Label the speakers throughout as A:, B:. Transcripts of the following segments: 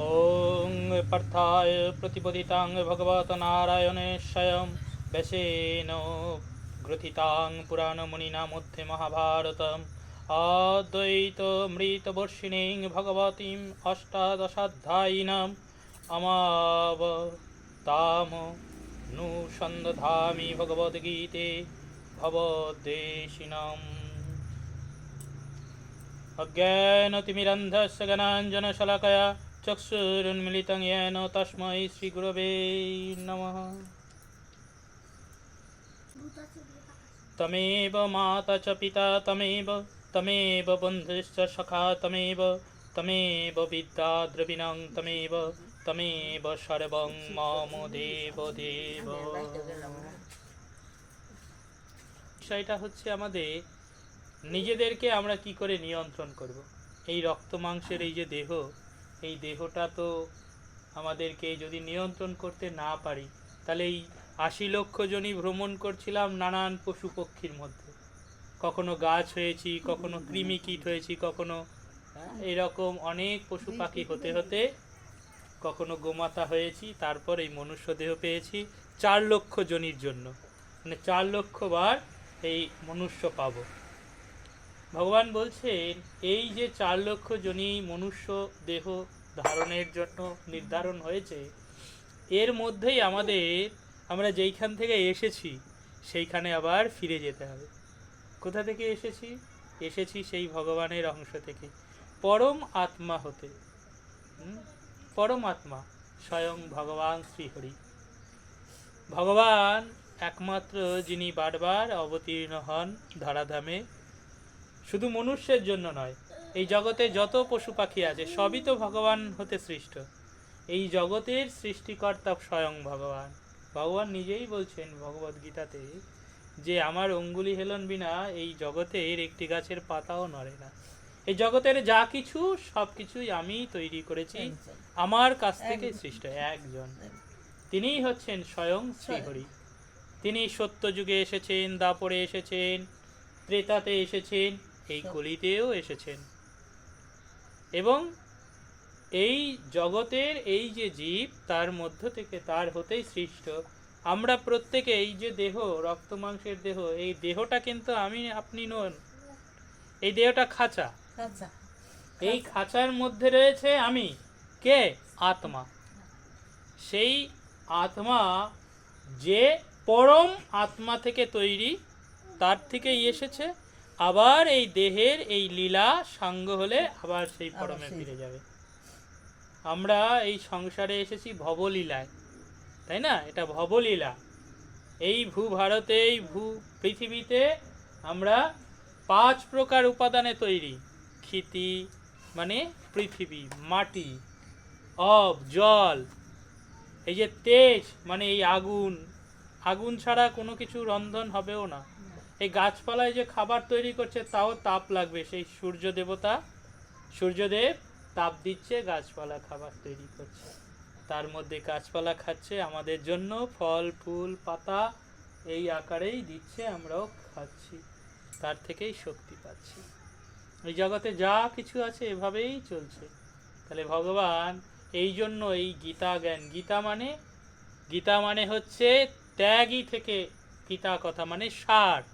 A: ॐ पर्थाय प्रतिपदितां भगवत् नारायणेशयं व्यसेन ग्रथितां पुराणमुनिना मध्ये महाभारतम् अद्वैतमृतवर्षिणीं भगवतीम् अष्टादशाध्यायिनम् अमावतां नुसन्दधामि भगवद्गीते भवद्देशिनम् अज्ञानतिमिरन्धस्य गणाञ्जनशलकया চক্ষুরুন্মিলিতং येन তস্মৈ শ্রীগুরবে নমঃ তমেব মাতা চ পিতা তমেব তমেব বন্ধুশ্চ সখা তমেব তমেব বিদ্যা দ্রবিণং তমেব তমেব সর্বং মম দেব দেব বিষয়টা হচ্ছে আমাদের নিজেদেরকে আমরা কি করে নিয়ন্ত্রণ করব এই রক্ত মাংসের এই যে দেহ এই দেহটা তো আমাদেরকে যদি নিয়ন্ত্রণ করতে না পারি তাহলে এই আশি লক্ষ জনই ভ্রমণ করছিলাম নানান পশু পক্ষীর মধ্যে কখনো গাছ হয়েছি কখনো কৃমি কীট হয়েছি কখনো হ্যাঁ, এরকম অনেক পশু পাখি হতে হতে কখনো গোমাতা হয়েছি তারপর এই মনুষ্য দেহ পেয়েছি চার লক্ষ জনির জন্য মানে চার লক্ষ বার এই মনুষ্য পাবো ভগবান বলছেন এই যে চার লক্ষ জনি মনুষ্য দেহ ধারণের জন্য নির্ধারণ হয়েছে এর মধ্যেই আমাদের আমরা যেইখান থেকে এসেছি সেইখানে আবার ফিরে যেতে হবে কোথা থেকে এসেছি এসেছি সেই ভগবানের অংশ থেকে পরম আত্মা হতে পরম আত্মা স্বয়ং ভগবান শ্রীহরি ভগবান একমাত্র যিনি বারবার অবতীর্ণ হন ধরাধামে শুধু মনুষ্যের জন্য নয় এই জগতে যত পশু পাখি আছে সবই তো ভগবান হতে সৃষ্ট এই জগতের সৃষ্টিকর্তা স্বয়ং ভগবান ভগবান নিজেই বলছেন ভগবদ্গীতাতে গীতাতে যে আমার অঙ্গুলি হেলন বিনা এই জগতের একটি গাছের পাতাও নড়ে না এই জগতের যা কিছু সব কিছুই আমি তৈরি করেছি আমার কাছ থেকে সৃষ্ট একজন তিনিই হচ্ছেন স্বয়ং শ্রীহরি তিনি সত্যযুগে এসেছেন দাপরে এসেছেন ত্রেতাতে এসেছেন এই গলিতেও আচ্ছা। এসেছেন এবং এই জগতের এই যে জীব তার মধ্য থেকে তার হতেই সৃষ্ট আমরা প্রত্যেকে এই যে দেহ রক্ত মাংসের দেহ এই দেহটা কিন্তু আমি আপনি নন এই দেহটা খাঁচা এই খাঁচার মধ্যে রয়েছে আমি কে আত্মা সেই আত্মা যে পরম আত্মা থেকে তৈরি তার থেকেই এসেছে আবার এই দেহের এই লীলা সাঙ্গ হলে আবার সেই পরমে ফিরে যাবে আমরা এই সংসারে এসেছি ভবলীলায় তাই না এটা ভবলীলা এই ভূ ভারতে এই ভূ পৃথিবীতে আমরা পাঁচ প্রকার উপাদানে তৈরি ক্ষিতি মানে পৃথিবী মাটি অব জল এই যে তেজ মানে এই আগুন আগুন ছাড়া কোনো কিছু রন্ধন হবেও না এই গাছপালায় যে খাবার তৈরি করছে তাও তাপ লাগবে সেই সূর্য দেবতা সূর্যদেব তাপ দিচ্ছে গাছপালা খাবার তৈরি করছে তার মধ্যে গাছপালা খাচ্ছে আমাদের জন্য ফল ফুল পাতা এই আকারেই দিচ্ছে আমরাও খাচ্ছি তার থেকেই শক্তি পাচ্ছি এই জগতে যা কিছু আছে এভাবেই চলছে তাহলে ভগবান এই জন্য এই গীতা জ্ঞান গীতা মানে গীতা মানে হচ্ছে ত্যাগই থেকে গীতা কথা মানে ষাট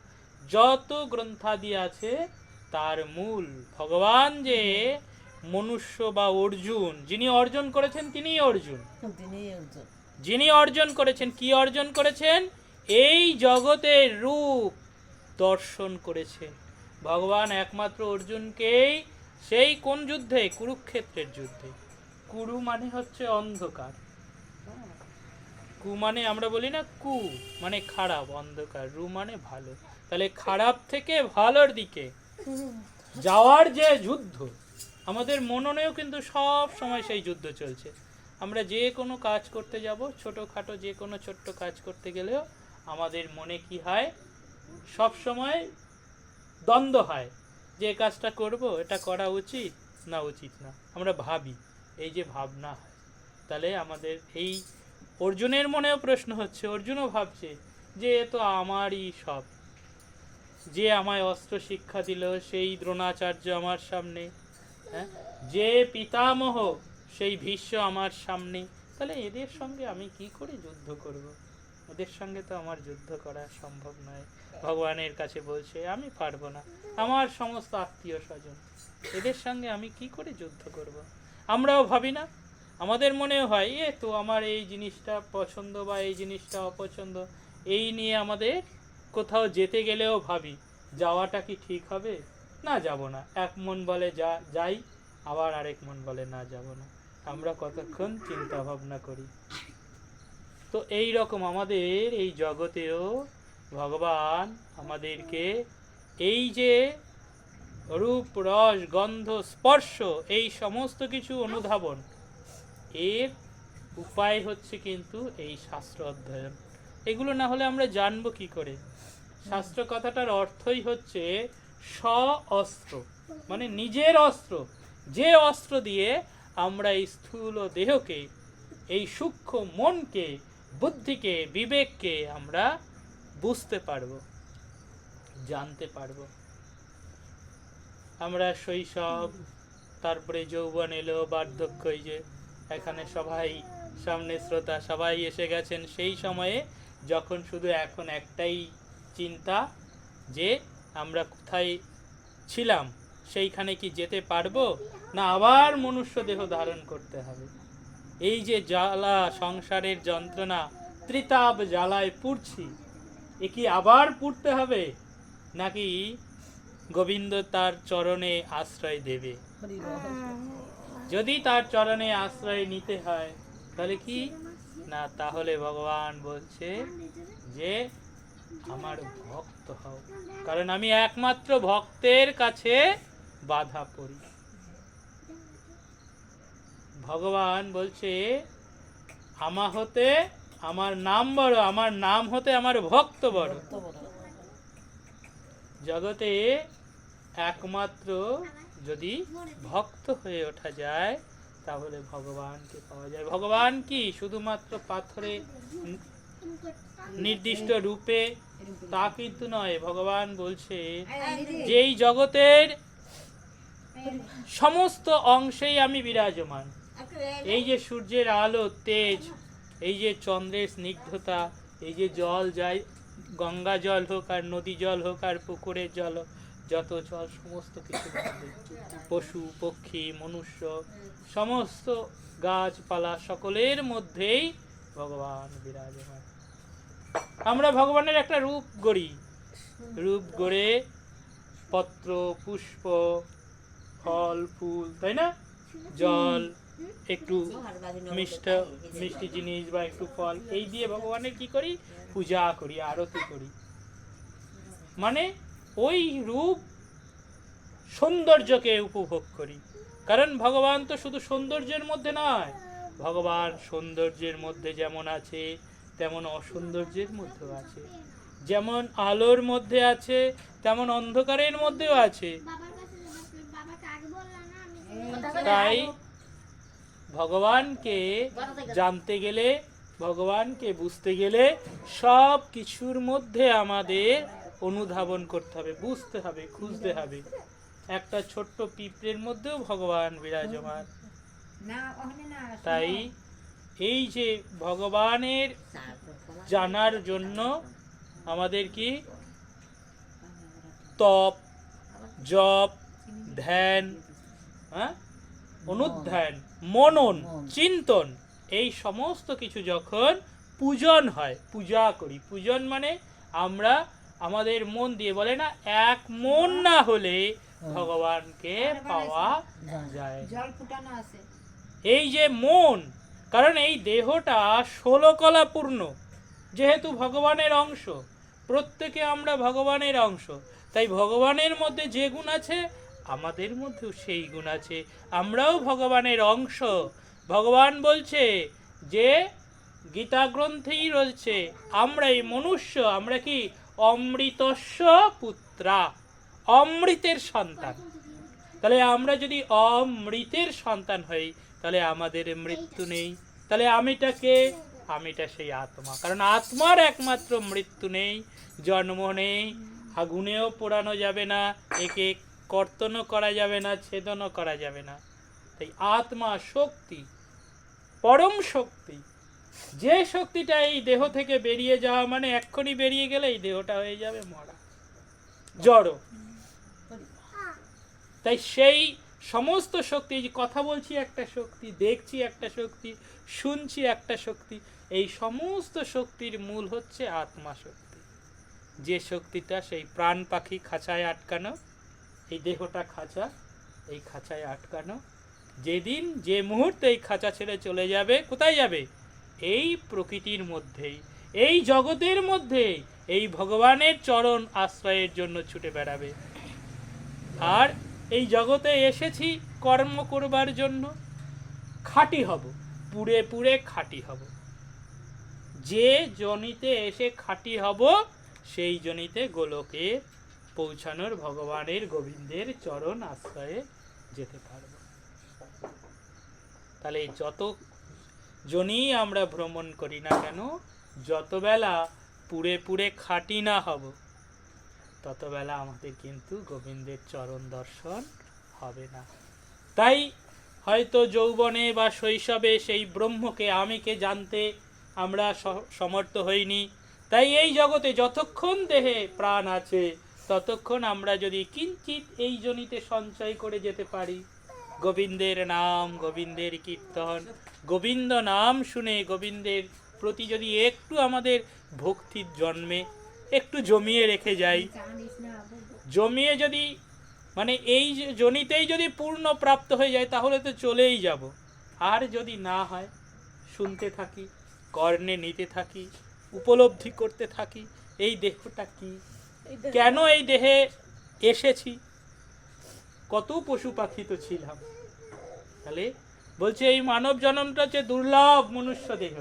A: যত গ্রন্থাদি আছে তার মূল ভগবান যে মনুষ্য বা অর্জুন যিনি অর্জন করেছেন তিনি অর্জুন যিনি অর্জন করেছেন কি অর্জন করেছেন এই জগতের রূপ দর্শন করেছেন ভগবান একমাত্র অর্জুনকেই সেই কোন যুদ্ধে কুরুক্ষেত্রের যুদ্ধে কুরু মানে হচ্ছে অন্ধকার কু মানে আমরা বলি না কু মানে খারাপ অন্ধকার রু মানে ভালো তাহলে খারাপ থেকে ভালোর দিকে যাওয়ার যে যুদ্ধ আমাদের মননেও কিন্তু সব সময় সেই যুদ্ধ চলছে আমরা যে কোনো কাজ করতে যাব ছোটোখাটো যে কোনো ছোট্ট কাজ করতে গেলেও আমাদের মনে কি হয় সব সময় দ্বন্দ্ব হয় যে কাজটা করব এটা করা উচিত না উচিত না আমরা ভাবি এই যে ভাবনা হয় তাহলে আমাদের এই অর্জুনের মনেও প্রশ্ন হচ্ছে অর্জুনও ভাবছে যে এ তো আমারই সব যে আমায় অস্ত্র শিক্ষা দিল সেই দ্রোণাচার্য আমার সামনে হ্যাঁ যে পিতামহ সেই ভীষ্ম আমার সামনে তাহলে এদের সঙ্গে আমি কি করে যুদ্ধ করব। ওদের সঙ্গে তো আমার যুদ্ধ করা সম্ভব নয় ভগবানের কাছে বলছে আমি পারবো না আমার সমস্ত আত্মীয় স্বজন এদের সঙ্গে আমি কি করে যুদ্ধ করব। আমরাও ভাবি না আমাদের মনে হয় এ তো আমার এই জিনিসটা পছন্দ বা এই জিনিসটা অপছন্দ এই নিয়ে আমাদের কোথাও যেতে গেলেও ভাবি যাওয়াটা কি ঠিক হবে না যাব না এক মন বলে যা যাই আবার আরেক মন বলে না যাব না আমরা কতক্ষণ চিন্তা ভাবনা করি তো এই রকম আমাদের এই জগতেও ভগবান আমাদেরকে এই যে রূপ রস গন্ধ স্পর্শ এই সমস্ত কিছু অনুধাবন এর উপায় হচ্ছে কিন্তু এই শাস্ত্র অধ্যয়ন এগুলো না হলে আমরা জানবো কি করে শাস্ত্র কথাটার অর্থই হচ্ছে স্ব অস্ত্র মানে নিজের অস্ত্র যে অস্ত্র দিয়ে আমরা এই স্থূল দেহকে এই সূক্ষ্ম মনকে বুদ্ধিকে বিবেককে আমরা বুঝতে পারব জানতে পারব আমরা শৈশব তারপরে যৌবন এলো বার্ধক্য এই যে এখানে সবাই সামনে শ্রোতা সবাই এসে গেছেন সেই সময়ে যখন শুধু এখন একটাই চিন্তা যে আমরা কোথায় ছিলাম সেইখানে কি যেতে পারবো না আবার মনুষ্য দেহ ধারণ করতে হবে এই যে জ্বালা সংসারের যন্ত্রণা ত্রিতাপ জ্বালায় পুড়ছি এ কি আবার পুড়তে হবে নাকি গোবিন্দ তার চরণে আশ্রয় দেবে যদি তার চরণে আশ্রয় নিতে হয় তাহলে কি না তাহলে ভগবান বলছে যে আমার ভক্ত হও কারণ আমি একমাত্র ভক্তের কাছে বাধা পড়ি ভগবান বলছে আমা হতে আমার নাম বড় আমার নাম হতে আমার ভক্ত বড় জগতে একমাত্র যদি ভক্ত হয়ে ওঠা যায় তাহলে ভগবানকে পাওয়া যায় ভগবান কি শুধুমাত্র পাথরে নির্দিষ্ট রূপে তা কিন্তু নয় ভগবান বলছে যেই জগতের সমস্ত অংশেই আমি বিরাজমান এই যে সূর্যের আলো তেজ এই যে চন্দ্রের স্নিগ্ধতা এই যে জল যায় গঙ্গা জল হোক আর নদী জল হোক আর পুকুরের জল হোক যত জল সমস্ত কিছু পশু পক্ষী মনুষ্য সমস্ত গাছপালা সকলের মধ্যেই ভগবান বিরাজমান আমরা ভগবানের একটা রূপ গড়ি রূপ গড়ে পত্র পুষ্প ফল ফুল তাই না জল একটু মিষ্ট মিষ্টি জিনিস বা একটু ফল এই দিয়ে ভগবানের কি করি পূজা করি আরতি করি মানে ওই রূপ সৌন্দর্যকে উপভোগ করি কারণ ভগবান তো শুধু সৌন্দর্যের মধ্যে নয় ভগবান সৌন্দর্যের মধ্যে যেমন আছে তেমন অসৌন্দর্যের মধ্যেও আছে যেমন আলোর মধ্যে আছে তেমন অন্ধকারের মধ্যেও আছে তাই ভগবানকে জানতে গেলে ভগবানকে বুঝতে গেলে সব কিছুর মধ্যে আমাদের অনুধাবন করতে হবে বুঝতে হবে খুঁজতে হবে একটা ছোট্ট পিঁপড়ের মধ্যেও ভগবান বিরাজমান তাই এই যে ভগবানের জানার জন্য আমাদের কি তপ জপ ধ্যান হ্যাঁ অনুধ্যান মনন চিন্তন এই সমস্ত কিছু যখন পূজন হয় পূজা করি পূজন মানে আমরা আমাদের মন দিয়ে বলে না এক মন না হলে ভগবানকে পাওয়া যায় এই যে মন কারণ এই দেহটা ষোলকলাপূর্ণ যেহেতু ভগবানের অংশ প্রত্যেকে আমরা ভগবানের অংশ তাই ভগবানের মধ্যে যে গুণ আছে আমাদের মধ্যেও সেই গুণ আছে আমরাও ভগবানের অংশ ভগবান বলছে যে গীতা গ্রন্থেই রয়েছে আমরা এই মনুষ্য আমরা কি অমৃতস্ব পুত্রা অমৃতের সন্তান তাহলে আমরা যদি অমৃতের সন্তান হই তাহলে আমাদের মৃত্যু নেই তাহলে আমিটাকে আমিটা সেই আত্মা কারণ আত্মার একমাত্র মৃত্যু নেই জন্ম নেই আগুনেও পোড়ানো যাবে না একে কর্তনও করা যাবে না ছেদনও করা যাবে না তাই আত্মা শক্তি পরম শক্তি যে শক্তিটা এই দেহ থেকে বেরিয়ে যাওয়া মানে এক্ষুনি বেরিয়ে গেলে এই দেহটা হয়ে যাবে মরা জড় তাই সেই সমস্ত শক্তি এই যে কথা বলছি একটা শক্তি দেখছি একটা শক্তি শুনছি একটা শক্তি এই সমস্ত শক্তির মূল হচ্ছে আত্মা শক্তি যে শক্তিটা সেই প্রাণ পাখি খাঁচায় আটকানো এই দেহটা খাঁচা এই খাঁচায় আটকানো যেদিন যে মুহূর্তে এই খাঁচা ছেড়ে চলে যাবে কোথায় যাবে এই প্রকৃতির মধ্যেই এই জগতের মধ্যেই এই ভগবানের চরণ আশ্রয়ের জন্য ছুটে বেড়াবে আর এই জগতে এসেছি কর্ম করবার জন্য খাটি হব পুড়ে পুড়ে খাটি হব যে জনিতে এসে খাটি হব সেই জনিতে গোলকে পৌঁছানোর ভগবানের গোবিন্দের চরণ আশ্রয়ে যেতে পারব তাহলে যত জনই আমরা ভ্রমণ করি না কেন যতবেলা পুড়ে পুড়ে খাটি না হব ততবেলা আমাদের কিন্তু গোবিন্দের চরণ দর্শন হবে না তাই হয়তো যৌবনে বা শৈশবে সেই ব্রহ্মকে আমিকে জানতে আমরা সমর্থ হইনি তাই এই জগতে যতক্ষণ দেহে প্রাণ আছে ততক্ষণ আমরা যদি কিঞ্চিত এই জনিতে সঞ্চয় করে যেতে পারি গোবিন্দের নাম গোবিন্দের কীর্তন গোবিন্দ নাম শুনে গোবিন্দের প্রতি যদি একটু আমাদের ভক্তির জন্মে একটু জমিয়ে রেখে যাই জমিয়ে যদি মানে এই জনিতেই যদি পূর্ণ প্রাপ্ত হয়ে যায় তাহলে তো চলেই যাব আর যদি না হয় শুনতে থাকি কর্ণে নিতে থাকি উপলব্ধি করতে থাকি এই দেহটা কি কেন এই দেহে এসেছি কত পশু পাখি তো ছিলাম তাহলে বলছে এই মানব জন্মটা হচ্ছে দুর্লভ মনুষ্য দেহ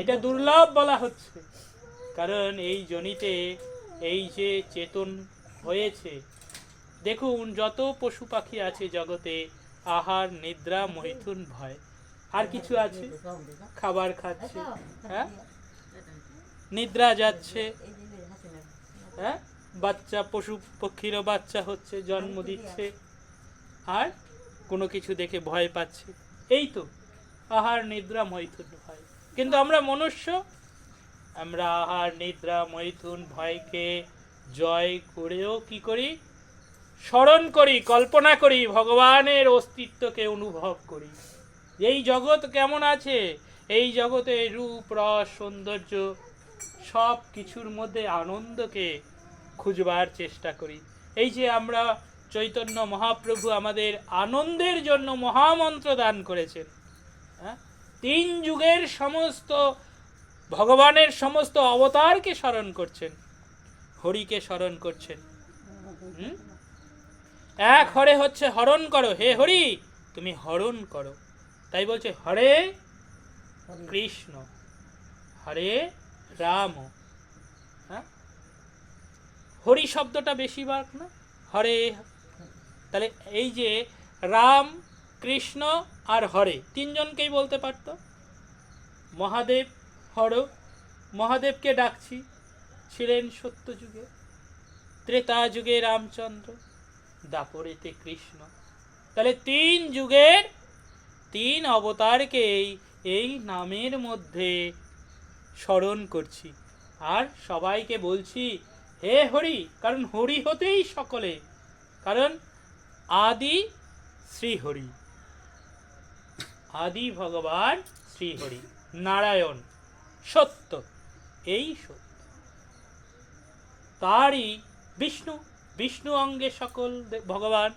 A: এটা দুর্লভ বলা হচ্ছে কারণ এই জনিতে এই যে চেতন হয়েছে দেখুন যত পশু পাখি আছে জগতে আহার নিদ্রা মৈথুন ভয় আর কিছু আছে খাবার খাচ্ছে হ্যাঁ নিদ্রা যাচ্ছে হ্যাঁ বাচ্চা পশু পক্ষীরও বাচ্চা হচ্ছে জন্ম দিচ্ছে আর কোনো কিছু দেখে ভয় পাচ্ছে এই তো আহার নিদ্রা মৈথুন ভয় কিন্তু আমরা মনুষ্য আমরা আহার নিদ্রা মৈথুন ভয়কে জয় করেও কি করি স্মরণ করি কল্পনা করি ভগবানের অস্তিত্বকে অনুভব করি এই জগৎ কেমন আছে এই জগতে রূপ রস সৌন্দর্য সব কিছুর মধ্যে আনন্দকে খুঁজবার চেষ্টা করি এই যে আমরা চৈতন্য মহাপ্রভু আমাদের আনন্দের জন্য মহামন্ত্র দান করেছেন হ্যাঁ তিন যুগের সমস্ত ভগবানের সমস্ত অবতারকে স্মরণ করছেন হরিকে স্মরণ করছেন এক হরে হচ্ছে হরণ করো হে হরি তুমি হরণ করো তাই বলছে হরে কৃষ্ণ হরে রাম হ্যাঁ হরি শব্দটা বেশিরভাগ না হরে তাহলে এই যে রাম কৃষ্ণ আর হরে তিনজনকেই বলতে পারত মহাদেব হর মহাদেবকে ডাকছি ছিলেন সত্যযুগে ত্রেতা যুগে রামচন্দ্র দাপরেতে কৃষ্ণ তাহলে তিন যুগের তিন অবতারকেই এই নামের মধ্যে স্মরণ করছি আর সবাইকে বলছি হে হরি কারণ হরি হতেই সকলে কারণ আদি শ্রীহরি আদি ভগবান শ্রীহরি নারায়ণ সত্য এই সত্য তারই বিষ্ণু বিষ্ণু অঙ্গে সকল ভগবান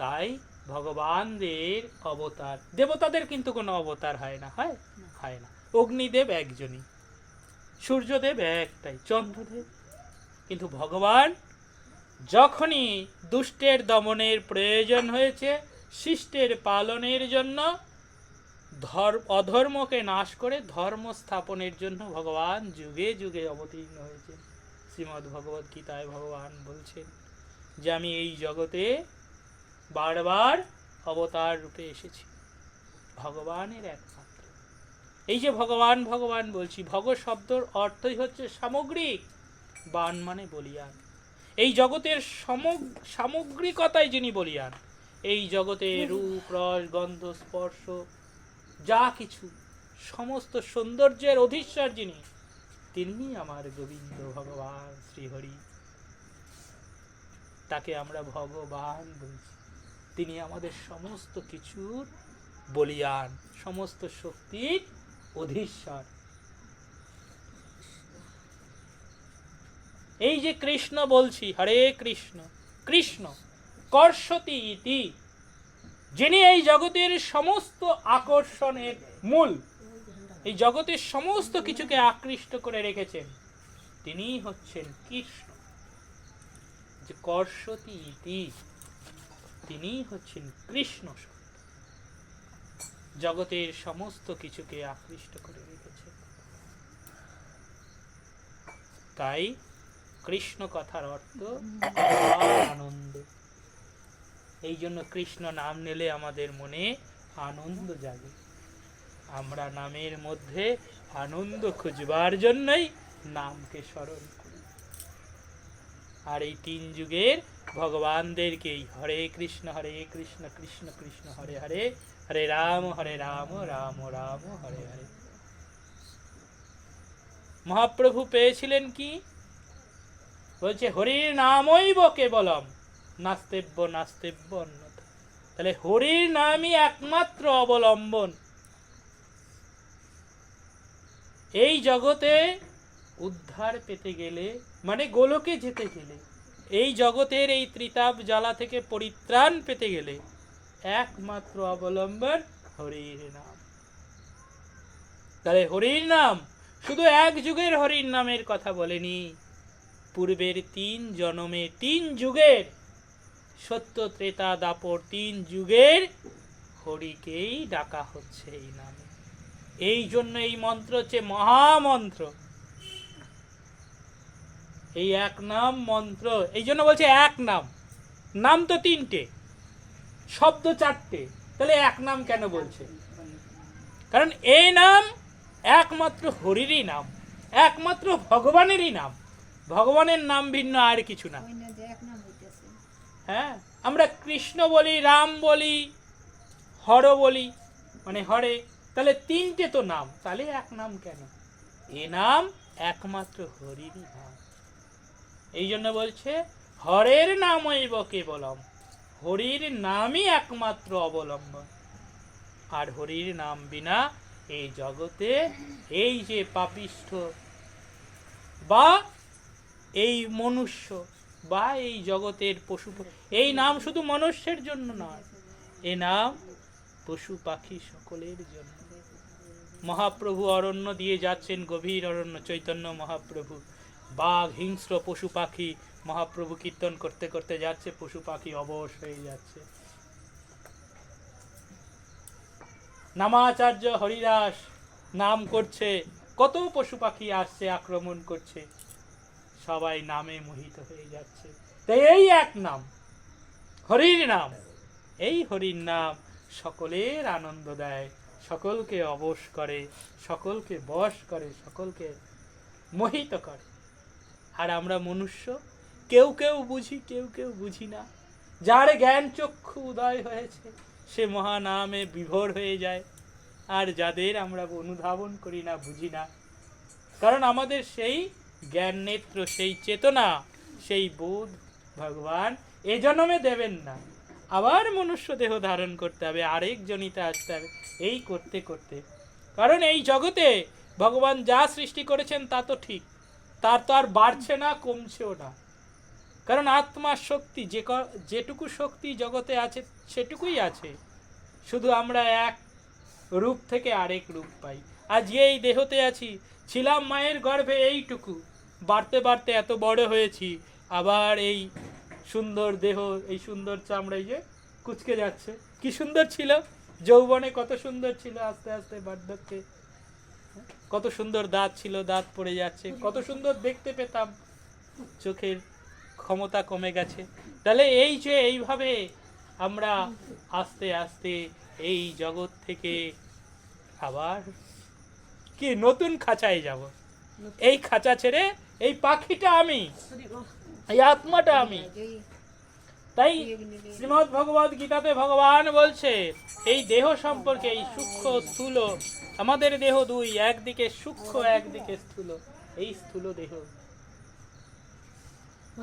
A: তাই ভগবানদের অবতার দেবতাদের কিন্তু কোনো অবতার হয় না হয় হয় না অগ্নিদেব একজনই সূর্যদেব একটাই চন্দ্রদেব কিন্তু ভগবান যখনই দুষ্টের দমনের প্রয়োজন হয়েছে শিষ্টের পালনের জন্য ধর্ম অধর্মকে নাশ করে ধর্ম স্থাপনের জন্য ভগবান যুগে যুগে অবতীর্ণ হয়েছে শ্রীমদ্ ভগবত গীতায় ভগবান বলছেন যে আমি এই জগতে বারবার অবতার রূপে এসেছি ভগবানের একমাত্র এই যে ভগবান ভগবান বলছি ভগ শব্দর অর্থই হচ্ছে সামগ্রিক বান মানে বলিয়ান এই জগতের সামগ্রিকতায় যিনি বলিয়ান এই জগতে রূপ রস গন্ধ স্পর্শ যা কিছু সমস্ত সৌন্দর্যের অধীশ্বর যিনি তিনি আমার গোবিন্দ ভগবান শ্রীহরি তাকে আমরা ভগবান বলছি তিনি আমাদের সমস্ত কিছুর বলিয়ান সমস্ত শক্তির অধীশ্বর এই যে কৃষ্ণ বলছি হরে কৃষ্ণ কৃষ্ণ করসতি ইতি যিনি এই জগতের সমস্ত আকর্ষণের মূল এই জগতের সমস্ত কিছুকে আকৃষ্ট করে রেখেছেন তিনি হচ্ছেন কৃষ্ণ যে কর্ষতি ইতি তিনিই হচ্ছেন কৃষ্ণ জগতের সমস্ত কিছুকে আকৃষ্ট করে রেখেছে তাই কৃষ্ণ কথার অর্থ আনন্দ এই জন্য কৃষ্ণ নাম নিলে আমাদের মনে আনন্দ জাগে আমরা নামের মধ্যে আনন্দ খুঁজবার জন্যই নামকে স্মরণ করি আর এই তিন যুগের ভগবানদেরকেই হরে কৃষ্ণ হরে কৃষ্ণ কৃষ্ণ কৃষ্ণ হরে হরে হরে রাম হরে রাম রাম রাম হরে হরে মহাপ্রভু পেয়েছিলেন কি বলছে হরির নামই বকে বলম নাস্তেব্য নাস্তেব্য অন্যথা তাহলে হরির নামই একমাত্র অবলম্বন এই জগতে উদ্ধার পেতে গেলে মানে গোলকে যেতে গেলে এই জগতের এই ত্রিতাপ জ্বালা থেকে পরিত্রাণ পেতে গেলে একমাত্র অবলম্বন হরির নাম তাহলে হরির নাম শুধু এক যুগের হরির নামের কথা বলেনি পূর্বের তিন জনমে তিন যুগের সত্য ত্রেতা দাপর তিন যুগের হরিকেই ডাকা হচ্ছে এই নামে এই জন্য এই মন্ত্র হচ্ছে মহামন্ত্র এই এক নাম মন্ত্র এই জন্য বলছে এক নাম নাম তো তিনটে শব্দ চারটে তাহলে এক নাম কেন বলছে কারণ এই নাম একমাত্র হরিরই নাম একমাত্র ভগবানেরই নাম ভগবানের নাম ভিন্ন আর কিছু না হ্যাঁ আমরা কৃষ্ণ বলি রাম বলি হর বলি মানে হরে তাহলে তিনটে তো নাম তাহলে এক নাম কেন এ নাম একমাত্র হরিরই নাম এই জন্য বলছে হরের ব কেবলম হরির নামই একমাত্র অবলম্বন আর হরির নাম বিনা এই জগতে এই যে পাপিষ্ঠ বা এই মনুষ্য বা এই জগতের পশু এই নাম শুধু মনুষ্যের জন্য নয় এ নাম পশু পাখি সকলের জন্য মহাপ্রভু অরণ্য দিয়ে যাচ্ছেন গভীর অরণ্য চৈতন্য মহাপ্রভু বাঘ হিংস্র পশু পাখি মহাপ্রভু কীর্তন করতে করতে যাচ্ছে পশু পাখি অবশ হয়ে যাচ্ছে নামাচার্য হরিদাস নাম করছে কত পশু পাখি আসছে আক্রমণ করছে সবাই নামে মোহিত হয়ে যাচ্ছে তাই এই এক নাম হরির নাম এই হরির নাম সকলের আনন্দ দেয় সকলকে অবশ করে সকলকে বশ করে সকলকে মোহিত করে আর আমরা মনুষ্য কেউ কেউ বুঝি কেউ কেউ বুঝি না যার জ্ঞান চক্ষু উদয় হয়েছে সে মহানামে বিভোর হয়ে যায় আর যাদের আমরা অনুধাবন করি না বুঝি না কারণ আমাদের সেই জ্ঞান নেত্র সেই চেতনা সেই বোধ ভগবান এ জন্মে দেবেন না আবার মনুষ্য দেহ ধারণ করতে হবে আরেক জনিতে আসতে হবে এই করতে করতে কারণ এই জগতে ভগবান যা সৃষ্টি করেছেন তা তো ঠিক তার তো আর বাড়ছে না কমছেও না কারণ আত্মার শক্তি যে যেটুকু শক্তি জগতে আছে সেটুকুই আছে শুধু আমরা এক রূপ থেকে আরেক রূপ পাই আজ এই দেহতে আছি ছিলাম মায়ের গর্ভে এইটুকু বাড়তে বাড়তে এত বড় হয়েছি আবার এই সুন্দর দেহ এই সুন্দর চামড়াই যে কুচকে যাচ্ছে কি সুন্দর ছিল যৌবনে কত সুন্দর ছিল আস্তে আস্তে বার্ধক্যে কত সুন্দর দাঁত ছিল দাঁত পড়ে যাচ্ছে কত সুন্দর দেখতে পেতাম চোখের ক্ষমতা কমে গেছে তাহলে এই যে এইভাবে আমরা আস্তে আস্তে এই জগৎ থেকে আবার কি নতুন খাঁচায় যাব এই খাঁচা ছেড়ে এই পাখিটা আমি এই আত্মাটা আমি তাই শ্রীমৎ ভগবত গীতাতে ভগবান বলছে এই দেহ সম্পর্কে এই সূক্ষ্ম স্থূল আমাদের দেহ দুই একদিকে সূক্ষ্ম একদিকে স্থূল এই স্থূল দেহ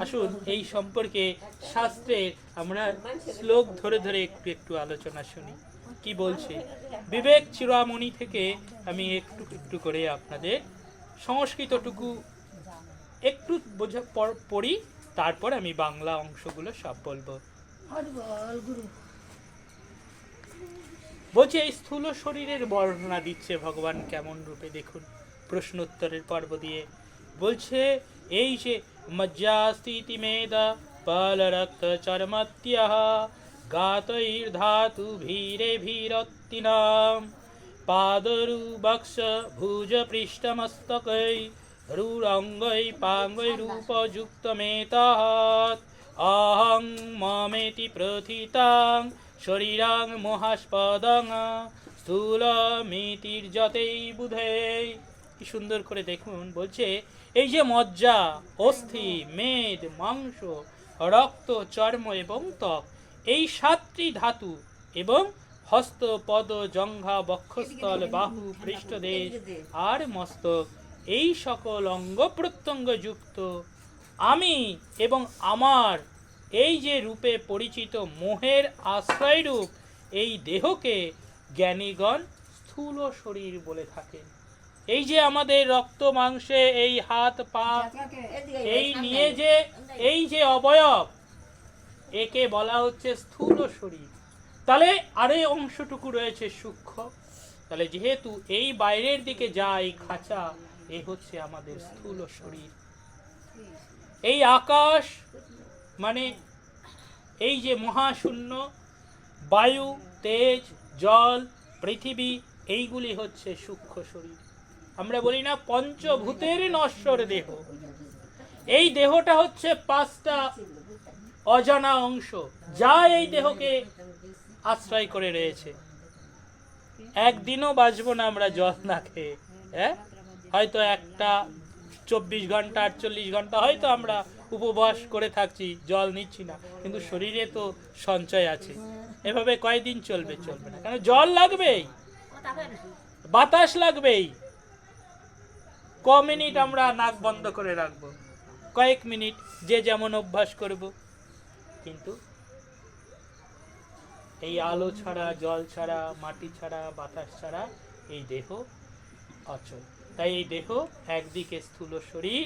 A: আসুন এই সম্পর্কে শাস্ত্রের আমরা শ্লোক ধরে ধরে একটু একটু আলোচনা শুনি কি বলছে বিবেক চিরামণি থেকে আমি একটু একটু করে আপনাদের সংস্কৃতটুকু একটু বোঝা পড়ি তারপর আমি বাংলা অংশগুলো সব বলবো বলছে এই স্থূল শরীরের বর্ণনা দিচ্ছে ভগবান কেমন রূপে দেখুন প্রশ্ন উত্তরের পর্ব দিয়ে বলছে এই যে মজ্জাস্তিতি মেদা পালরক্ত চর্মত্যহ ধাতু ভীরে ভীরত্তিনাম পাদরু বক্ষ ভুজ পৃষ্ঠমস্তকৈঃ রুরঙ্গৈ পাঙ্গৈ রূপযুক্তমেতাহত অহং মমেতি প্রথিতাং শরীরাং মহাস্পদং স্থূলমিতির যতেই বুধেই কি সুন্দর করে দেখুন বলছে এই যে মজ্জা অস্থি মেদ মাংস রক্ত চর্ম এবং ত্বক এই সাতটি ধাতু এবং হস্ত পদ জঙ্ঘা বক্ষস্থল বাহু পৃষ্ঠদেশ আর মস্তক এই সকল অঙ্গ প্রত্যঙ্গযুক্ত আমি এবং আমার এই যে রূপে পরিচিত মোহের আশ্রয়রূপ এই দেহকে জ্ঞানীগণ স্থূল শরীর বলে থাকেন এই যে আমাদের রক্ত মাংসে এই হাত পা এই নিয়ে যে এই যে অবয়ব একে বলা হচ্ছে স্থূল শরীর তাহলে আরে অংশটুকু রয়েছে সূক্ষ্ম তাহলে যেহেতু এই বাইরের দিকে যায় খাঁচা এ হচ্ছে আমাদের স্থূল শরীর এই আকাশ মানে এই যে মহাশূন্য বায়ু তেজ জল পৃথিবী এইগুলি হচ্ছে সূক্ষ্ম শরীর আমরা বলি না পঞ্চভূতের নশ্বর দেহ এই দেহটা হচ্ছে পাঁচটা অজানা অংশ যা এই দেহকে আশ্রয় করে রয়েছে একদিনও বাঁচব না আমরা জল না খেয়ে হ্যাঁ হয়তো একটা চব্বিশ ঘন্টা আটচল্লিশ ঘন্টা হয়তো আমরা উপবাস করে থাকছি জল নিচ্ছি না কিন্তু শরীরে তো সঞ্চয় আছে এভাবে কয়দিন চলবে চলবে না কেন জল লাগবেই বাতাস লাগবেই ক মিনিট আমরা নাক বন্ধ করে রাখব কয়েক মিনিট যে যেমন অভ্যাস করব কিন্তু এই আলো ছাড়া জল ছাড়া মাটি ছাড়া বাতাস ছাড়া এই দেহ অচল তাই এই দেহ একদিকে স্থূল শরীর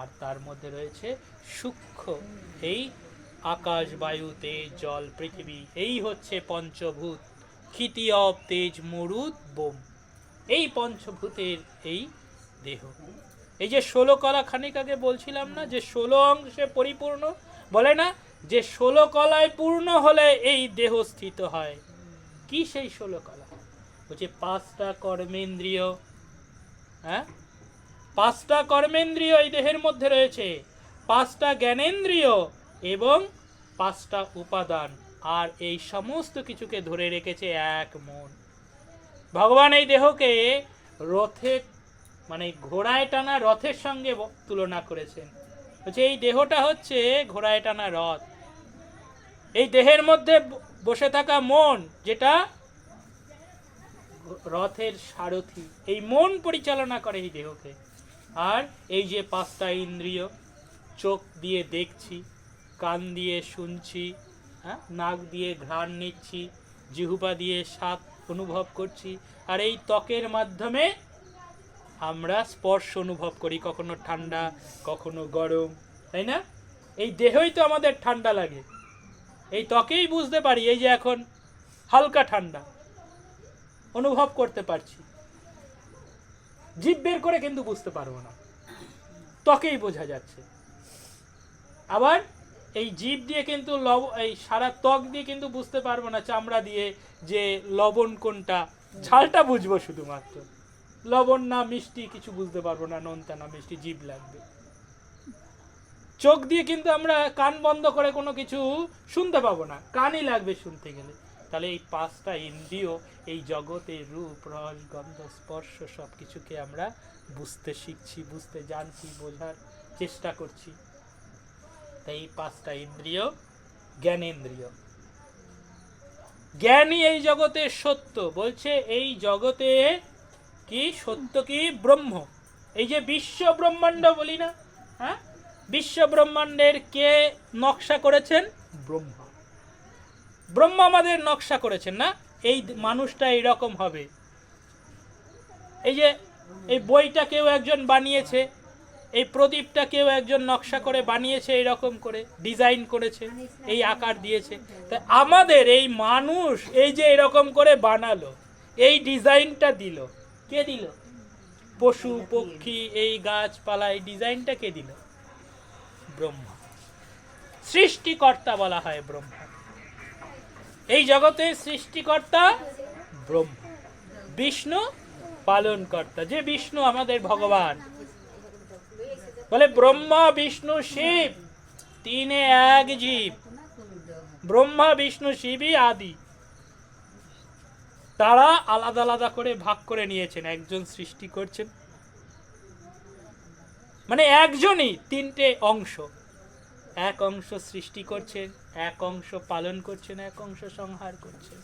A: আর তার মধ্যে রয়েছে সূক্ষ্ম এই আকাশ বায়ু তেজ জল পৃথিবী এই হচ্ছে পঞ্চভূত ক্ষিতিয়ব তেজ মরুদ বোম এই পঞ্চভূতের এই দেহ এই যে ষোলো কলা খানিক আগে বলছিলাম না যে ষোলো অংশে পরিপূর্ণ বলে না যে ষোলো কলায় পূর্ণ হলে এই দেহ স্থিত হয় কি সেই ষোলো কলা বলছে পাঁচটা কর্মেন্দ্রীয় হ্যাঁ পাঁচটা কর্মেন্দ্রীয় এই দেহের মধ্যে রয়েছে পাঁচটা জ্ঞানেন্দ্রীয় এবং পাঁচটা উপাদান আর এই সমস্ত কিছুকে ধরে রেখেছে এক মন ভগবান এই দেহকে রথে মানে ঘোড়ায় টানা রথের সঙ্গে তুলনা করেছেন বলছে এই দেহটা হচ্ছে ঘোড়ায় টানা রথ এই দেহের মধ্যে বসে থাকা মন যেটা রথের সারথি এই মন পরিচালনা করে এই দেহকে আর এই যে পাঁচটা ইন্দ্রিয় চোখ দিয়ে দেখছি কান দিয়ে শুনছি হ্যাঁ নাক দিয়ে ঘ্রাণ নিচ্ছি জিহুবা দিয়ে স্বাদ অনুভব করছি আর এই ত্বকের মাধ্যমে আমরা স্পর্শ অনুভব করি কখনো ঠান্ডা কখনো গরম তাই না এই দেহই তো আমাদের ঠান্ডা লাগে এই ত্বকেই বুঝতে পারি এই যে এখন হালকা ঠান্ডা অনুভব করতে পারছি জীব বের করে কিন্তু বুঝতে পারবো না ত্বকেই বোঝা যাচ্ছে আবার এই জীব দিয়ে কিন্তু লব এই সারা ত্বক দিয়ে কিন্তু বুঝতে পারবো না চামড়া দিয়ে যে লবণ কোনটা ঝালটা বুঝবো শুধুমাত্র লবণ না মিষ্টি কিছু বুঝতে পারবো না নোনতা না মিষ্টি জীব লাগবে চোখ দিয়ে কিন্তু আমরা কান বন্ধ করে কোনো কিছু শুনতে পাবো না কানই লাগবে শুনতে গেলে তাহলে এই পাঁচটা ইন্দ্রিয় এই জগতের রূপ রস গন্ধ স্পর্শ সব কিছুকে আমরা বুঝতে শিখছি বুঝতে জানছি বোঝার চেষ্টা করছি তাই এই পাঁচটা ইন্দ্রিয় জ্ঞানেন্দ্রিয় জ্ঞানী এই জগতে সত্য বলছে এই জগতে কি সত্য কি ব্রহ্ম এই যে বিশ্ব ব্রহ্মাণ্ড বলি না হ্যাঁ বিশ্ব ব্রহ্মাণ্ডের কে নকশা করেছেন ব্রহ্মা ব্রহ্মা আমাদের নকশা করেছেন না এই মানুষটা এইরকম হবে এই যে এই বইটা কেউ একজন বানিয়েছে এই প্রদীপটা কেউ একজন নকশা করে বানিয়েছে এইরকম করে ডিজাইন করেছে এই আকার দিয়েছে তা আমাদের এই মানুষ এই যে এরকম করে বানালো এই ডিজাইনটা দিল কে দিল পশু পক্ষী এই গাছপালা এই ডিজাইনটা কে দিল ব্রহ্মা সৃষ্টিকর্তা বলা হয় ব্রহ্মা এই জগতের সৃষ্টিকর্তা ব্রহ্ম বিষ্ণু পালনকর্তা যে বিষ্ণু আমাদের ভগবান বলে ব্রহ্মা বিষ্ণু শিব তিনে এক জীব ব্রহ্মা বিষ্ণু শিবই আদি তারা আলাদা আলাদা করে ভাগ করে নিয়েছেন একজন সৃষ্টি করছেন মানে একজনই তিনটে অংশ এক অংশ সৃষ্টি করছেন এক অংশ পালন করছেন এক অংশ সংহার করছেন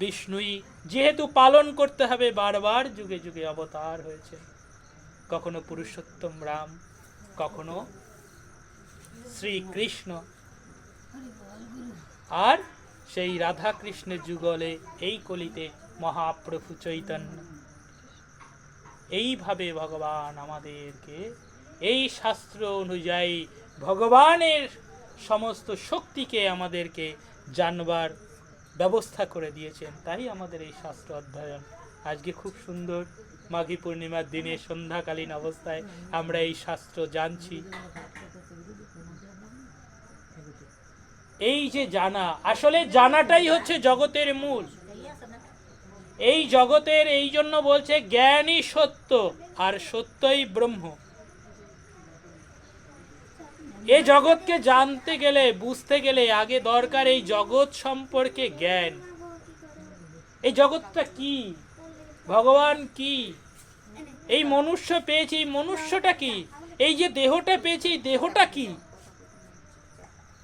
A: বিষ্ণুই যেহেতু পালন করতে হবে বারবার যুগে যুগে অবতার হয়েছে কখনো পুরুষোত্তম রাম কখনো শ্রীকৃষ্ণ আর সেই রাধা কৃষ্ণের যুগলে এই কলিতে মহাপ্রভু চৈতন্য এইভাবে ভগবান আমাদেরকে এই শাস্ত্র অনুযায়ী ভগবানের সমস্ত শক্তিকে আমাদেরকে জানবার ব্যবস্থা করে দিয়েছেন তাই আমাদের এই শাস্ত্র অধ্যয়ন আজকে খুব সুন্দর মাঘী পূর্ণিমার দিনে সন্ধ্যাকালীন অবস্থায় আমরা এই শাস্ত্র জানছি এই যে জানা আসলে জানাটাই হচ্ছে জগতের মূল এই জগতের এই জন্য বলছে জ্ঞানই সত্য আর সত্যই ব্রহ্ম এ জগৎকে জানতে গেলে বুঝতে গেলে আগে দরকার এই জগৎ সম্পর্কে জ্ঞান এই জগৎটা কি ভগবান কি এই মনুষ্য পেয়েছি এই মনুষ্যটা কি এই যে দেহটা পেয়েছি এই দেহটা কি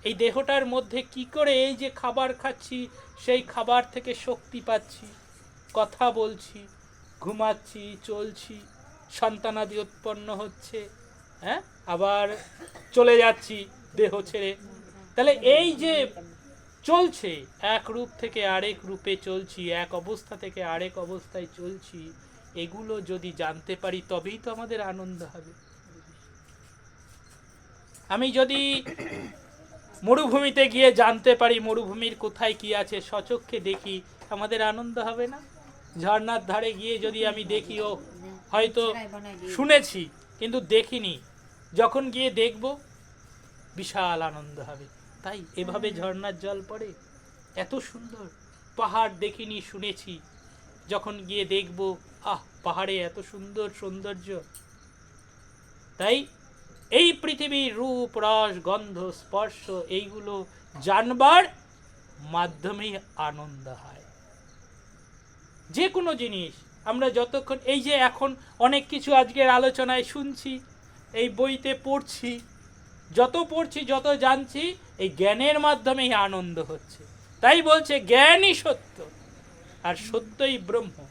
A: এই দেহটার মধ্যে কি করে এই যে খাবার খাচ্ছি সেই খাবার থেকে শক্তি পাচ্ছি কথা বলছি ঘুমাচ্ছি চলছি সন্তানাদি উৎপন্ন হচ্ছে হ্যাঁ আবার চলে যাচ্ছি দেহ ছেড়ে তাহলে এই যে চলছে এক রূপ থেকে আরেক রূপে চলছি এক অবস্থা থেকে আরেক অবস্থায় চলছি এগুলো যদি জানতে পারি তবেই তো আমাদের আনন্দ হবে আমি যদি মরুভূমিতে গিয়ে জানতে পারি মরুভূমির কোথায় কি আছে সচক্ষে দেখি আমাদের আনন্দ হবে না ঝর্নার ধারে গিয়ে যদি আমি দেখি ও হয়তো শুনেছি কিন্তু দেখিনি যখন গিয়ে দেখব বিশাল আনন্দ হবে তাই এভাবে ঝর্নার জল পড়ে এত সুন্দর পাহাড় দেখিনি শুনেছি যখন গিয়ে দেখব আহ পাহাড়ে এত সুন্দর সৌন্দর্য তাই এই পৃথিবীর রূপ রস গন্ধ স্পর্শ এইগুলো জানবার মাধ্যমেই আনন্দ হয় যে কোনো জিনিস আমরা যতক্ষণ এই যে এখন অনেক কিছু আজকের আলোচনায় শুনছি এই বইতে পড়ছি যত পড়ছি যত জানছি এই জ্ঞানের মাধ্যমে এই আনন্দ হচ্ছে তাই বলছে জ্ঞানই সত্য আর সত্যই ব্রহ্ম